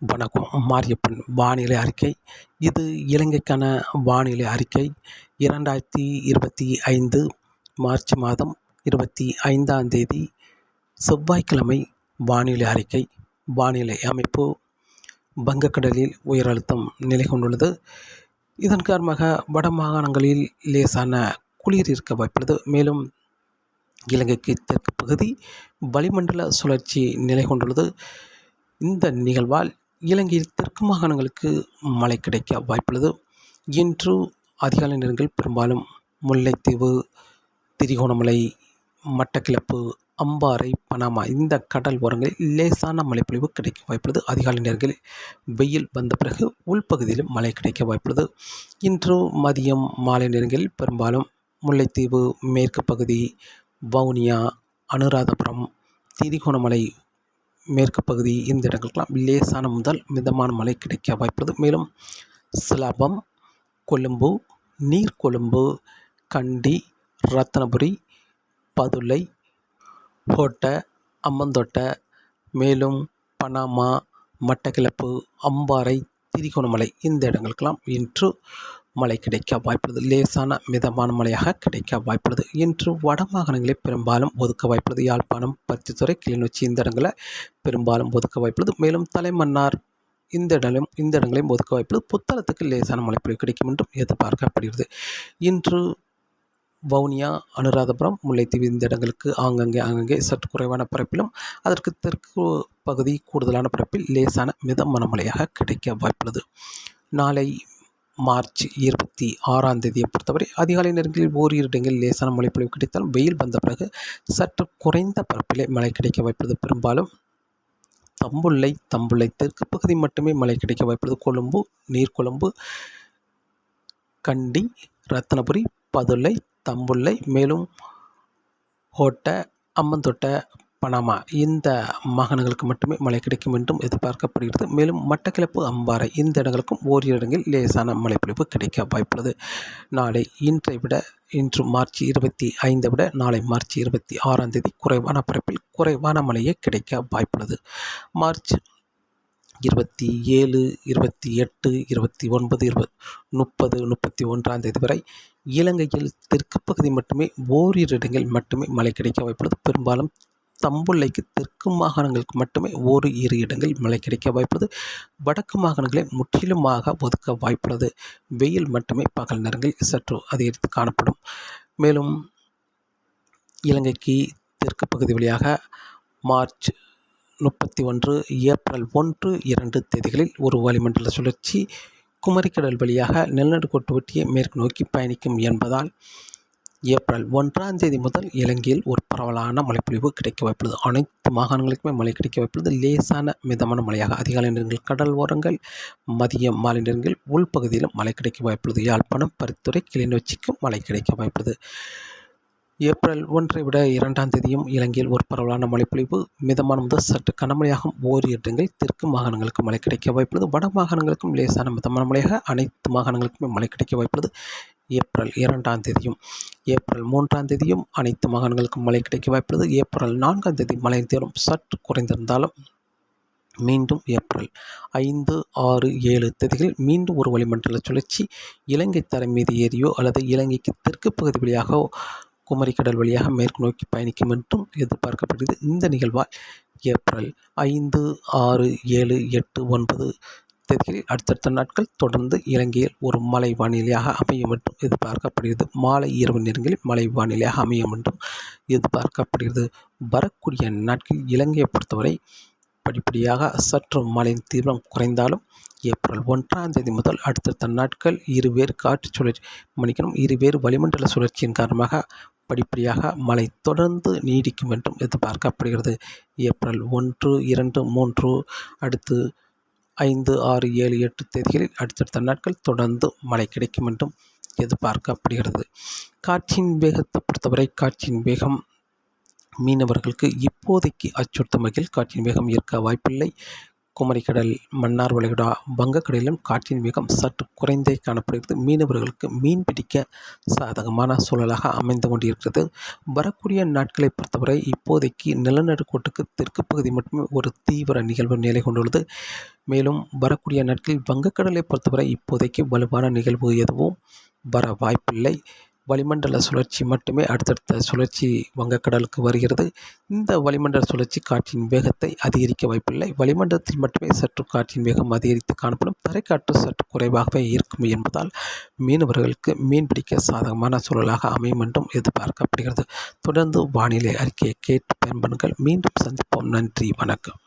வணக்கம். மாரியப்பன் வானிலை அறிக்கை. இது இலங்கைக்கான வானிலை அறிக்கை. இரண்டாயிரத்தி இருபத்தி ஐந்து மார்ச் மாதம் இருபத்தி ஐந்தாம் தேதி செவ்வாய்க்கிழமை வானிலை அறிக்கை. வானிலை அமைப்பு வங்கக்கடலில் உயர் அழுத்தம் நிலை கொண்டுள்ளது. இதன் காரணமாக வட மாகாணங்களில் லேசான குளிர் இருக்க வாய்ப்புள்ளது. மேலும் இலங்கைக்கு தெற்கு பகுதி வளிமண்டல சுழற்சி நிலை கொண்டுள்ளது. இந்த நிகழ்வால் இலங்கையில் தெற்கு மாகாணங்களுக்கு மழை கிடைக்க வாய்ப்புள்ளது. இன்று அதிகாலை நேரங்கள் பெரும்பாலும் முல்லைத்தீவு திரிகோணமலை மட்டக்கிளப்பு அம்பாறை பனாமா இந்த கடல் ஓரங்களில் லேசான மழைப்பொழிவு கிடைக்க வாய்ப்புள்ளது. அதிகாலை நேரங்களில் வெயில் வந்த பிறகு உள்பகுதியிலும் மழை கிடைக்க வாய்ப்புள்ளது. இன்று மதியம் மாலை நேரங்களில் பெரும்பாலும் முல்லைத்தீவு மேற்கு பகுதி வவுனியா அனுராதபுரம் திரிகோணமலை மேற்கு பகுதி இந்த இடங்களுக்கெல்லாம் லேசான முதல் மிதமான மழை கிடைக்க வாய்ப்புள்ளது. மேலும் சிலாபம் கொழும்பு நீர்கொழும்பு கண்டி ரத்னபுரி பதுளை கோட்டை அம்மந்தோட்டை மேலும் பனாமா மட்டக்கிளப்பு அம்பாறை திரிகோணமலை இந்த இடங்களுக்கெல்லாம் இன்று மழை கிடைக்க வாய்ப்புள்ளது. லேசான மிதமான மழையாக கிடைக்க வாய்ப்புள்ளது. இன்று வட மாகாணங்களில் பெரும்பாலும் ஒதுக்க வாய்ப்புள்ளது. யாழ்ப்பாணம் பருத்தித்துறை கிளிநொச்சி இந்த இடங்களை பெரும்பாலும் ஒதுக்க வாய்ப்புள்ளது. மேலும் தலைமன்னார் இந்த இடங்களும் இந்த இடங்களையும் ஒதுக்க வாய்ப்புள்ளது. புத்தளத்துக்கு லேசான மழைப்பொழிவு கிடைக்கும் என்றும் எதிர்பார்க்கப்படுகிறது. இன்று வவுனியா அனுராதபுரம் முல்லைத்தீவு இந்த இடங்களுக்கு ஆங்கங்கே ஆங்கங்கே சற்று குறைவான பரப்பிலும் அதற்கு தெற்கு பகுதி கூடுதலான பரப்பில் லேசான மிதமான மழையாக கிடைக்க வாய்ப்புள்ளது. நாளை மார்ச் இருபத்தி ஆறாம் தேதியை பொறுத்தவரை அதிகாலை நேரங்களில் ஓரிரு இடங்களில் லேசான மழைப்பொழிவு கிடைத்தாலும் வெயில் வந்த பிறகு சற்று குறைந்த பரப்பிலே மழை கிடைக்க வாய்ப்பது பெரும்பாலும் தம்புள்ளை தம்புள்ளை தெற்கு பகுதி மட்டுமே மழை கிடைக்க வாய்ப்பது கொழும்பு நீர்கொழும்பு கண்டி ரத்னபுரி பதுளை தம்புள்ளை மேலும் ஹோட்டை அம்மந்தோட்டை பனாமா இந்த மாகாணங்களுக்கு மட்டுமே மழை கிடைக்கும் என்றும் எதிர்பார்க்கப்படுகிறது. மேலும் மட்டக்கிளப்பு அம்பாறை இந்த இடங்களுக்கும் ஓரிரு இடங்களில் லேசான மழைப்பொழிவு கிடைக்க வாய்ப்புள்ளது. நாளை இன்றை விட இன்று மார்ச் இருபத்தி ஐந்தை விட நாளை மார்ச் இருபத்தி ஆறாம் தேதி குறைவான பரப்பில் குறைவான மழையே கிடைக்க வாய்ப்புள்ளது. மார்ச் இருபத்தி ஏழு இருபத்தி எட்டு இருபத்தி ஒன்பது இருபது முப்பது முப்பத்தி ஒன்றாம் தேதி வரை இலங்கையில் தெற்கு பகுதி மட்டுமே ஓரிரு இடங்களில் மட்டுமே மழை கிடைக்க வாய்ப்புள்ளது. பெரும்பாலும் தம்புள்ளைக்கு தெற்கு மாகாணங்களுக்கு மட்டுமே ஒரு இரு இடங்களில் மழை கிடைக்க வாய்ப்புள்ளது வடக்கு மாகாணங்களை முற்றிலுமாக ஒதுக்க வாய்ப்புள்ளது. வெயில் மட்டுமே பகல் நேரங்களில் சற்று அதிகரித்து காணப்படும். மேலும் இலங்கைக்கு தெற்கு பகுதி வழியாக மார்ச் முப்பத்தி ஒன்று ஏப்ரல் ஒன்று இரண்டு தேதிகளில் ஒரு வளிமண்டல சுழற்சி குமரிக்கடல் வழியாக நிலநடுக்கோட்டு ஒட்டிய மேற்கு நோக்கி பயணிக்கும் என்பதால் ஏப்ரல் ஒன்றாம் தேதி முதல் இலங்கையில் ஒரு பரவலான மழைப்பொழிவு கிடைக்க வாய்ப்புள்ளது. அனைத்து மாகாணங்களுக்குமே மழை கிடைக்க வாய்ப்புள்ளது. லேசான மிதமான மழையாக அதிகாலை நேரங்கள் கடல் ஓரங்கள் மதியம் மாலை நேரங்கள் உள்பகுதியிலும் மழை கிடைக்க வாய்ப்புள்ளது. யாழ்ப்பாணம் பரித்துறை கிளிநொச்சிக்கும் மழை கிடைக்க வாய்ப்புள்ளது. ஏப்ரல் ஒன்றை விட இரண்டாம் தேதியும் இலங்கையில் ஒரு பரவலான மழைப்பொழிவு. மிதமான முதல் சற்று கனமழையாகும் ஓரிரு இடங்கள் தெற்கு மாகாணங்களுக்கு மழை கிடைக்க வாய்ப்புள்ளது. வட மாகாணங்களுக்கும் லேசான மிதமான மழையாக அனைத்து மாகாணங்களுக்குமே மழை கிடைக்க வாய்ப்புள்ளது. ஏப்ரல் இரண்டாம் தேதியும். ஏப்ரல் மூன்றாம் தேதியும் அனைத்து மாகாணங்களுக்கும் மழை கிடைக்க வாய்ப்புள்ளது. ஏப்ரல் நான்காம் தேதி மழை தேரும் சற்று குறைந்திருந்தாலும் மீண்டும் ஏப்ரல் ஐந்து ஆறு ஏழு தேதிகளில் மீண்டும் ஒரு வளிமண்டல சுழற்சி. இலங்கை தரை மீது ஏறியோ அல்லது இலங்கைக்கு தெற்கு பகுதி வழியாக குமரிக்கடல் வழியாக மேற்கு நோக்கி பயணிக்கும் என்றும் எதிர்பார்க்கப்படுகிறது. இந்த நிகழ்வால் ஏப்ரல் ஐந்து ஆறு ஏழு எட்டு ஒன்பது தேதிகளில் அடுத்தடுத்த நாட்கள் தொடர்ந்து இலங்கையில் ஒரு மழை வானிலையாக அமையும் என்றும் எதிர்பார்க்கப்படுகிறது. மாலை இரவு நேரங்களில் மழை வானிலையாக அமையும் என்றும் எதிர்பார்க்கப்படுகிறது. வரக்கூடிய நாட்களில் இலங்கையை பொறுத்தவரை படிப்படியாக சற்று மழையின் தீவிரம் குறைந்தாலும் ஏப்ரல் ஒன்றாம் தேதி முதல் அடுத்தடுத்த நாட்கள் இருவேறு காற்று சுழற்சி மன்னிக்கணும் இருவேறு வளிமண்டல சுழற்சியின் காரணமாக படிப்படியாக மழை தொடர்ந்து நீடிக்கும் என்றும் எதிர்பார்க்கப்படுகிறது. ஏப்ரல் ஒன்று இரண்டு மூன்று அடுத்து ஐந்து ஆறு ஏழு எட்டு தேதிகளில் அடுத்தடுத்த நாட்கள் தொடர்ந்து மழை கிடைக்கும் என்றும் எதிர்பார்க்கப்படுகிறது. காற்றின் வேகத்தை பொறுத்தவரை காற்றின் வேகம் மீனவர்களுக்கு இப்போதைக்கு அச்சுறுத்தும் வகையில் காற்றின் வேகம் இருக்க வாய்ப்பில்லை. குமரிக்கடல் மன்னார் வளைகுடா வங்கக்கடலிலும் காற்றின் வேகம் சற்று குறைந்தே காணப்படுகிறது. மீனவர்களுக்கு மீன் பிடிக்க சாதகமான சூழலாக அமைந்து கொண்டிருக்கிறது. வரக்கூடிய நாட்களை பொறுத்தவரை இப்போதைக்கு நிலநடுக்கோட்டுக்கு தெற்கு பகுதி மட்டுமே ஒரு தீவிர நிகழ்வு நிலை கொண்டுள்ளது. மேலும் வரக்கூடிய நாட்களில் வங்கக்கடலை பொறுத்தவரை இப்போதைக்கு வலுவான நிகழ்வு எதுவும் வர வாய்ப்பில்லை. வளிமண்டல சுழற்சி மட்டுமே அடுத்தடுத்த சுழற்சி வங்கக்கடலுக்கு வருகிறது. இந்த வளிமண்டல சுழற்சி காற்றின் வேகத்தை அதிகரிக்க வாய்ப்பில்லை. வளிமண்டலத்தில் மட்டுமே சற்று காற்றின் வேகம் அதிகரித்து காணப்படும். தரைக்காற்று சற்று குறைவாகவே இருக்கும் என்பதால் மீனவர்களுக்கு மீன் பிடிக்க சாதகமான சூழலாக அமையும் என்றும் எதிர்பார்க்கப்படுகிறது. தொடர்ந்து வானிலை அறிக்கையை கேட்டு பயன்படுங்கள் மீண்டும் சந்திப்போம். நன்றி. வணக்கம்.